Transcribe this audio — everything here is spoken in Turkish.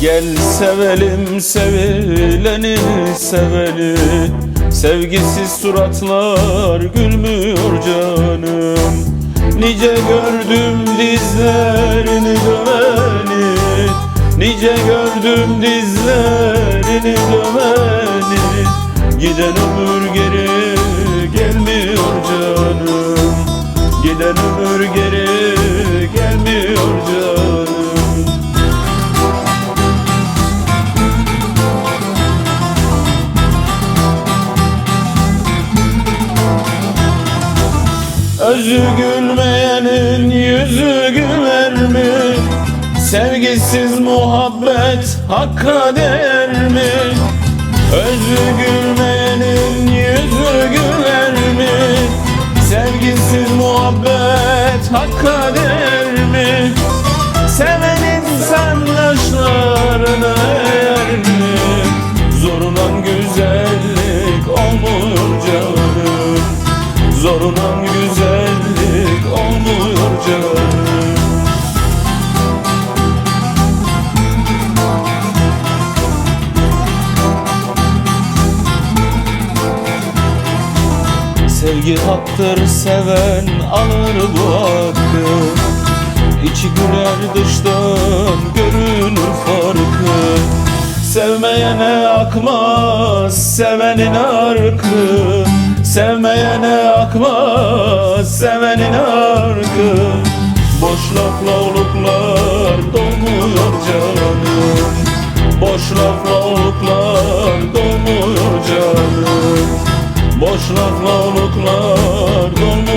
Gel sevelim sevileni seveni. Sevgisiz suratlar gülmüyor canım. Nice gördüm dizlerini döveni. Nice gördüm dizlerini döveni. Giden ömür geri gelmiyor canım. Giden ömür geri Özü gülmeyenin yüzü güler mi? Sevgisiz muhabbet hakka değer mi? Özü gülmeyenin yüzü güler mi? Sevgisiz muhabbet hakka güzellik olmuyor canım Sevgi haktır seven alır bu hakkı. İçi güler dıştan görünür farkı. Sevmeyene akmaz sevenin arkı Sevmeyene akmaz sevenin arkı. Boş lafla oluklar dolmuyor canım. Boş lafla oluklar dolmuyor canım. Boş lafla oluklar dolmuyor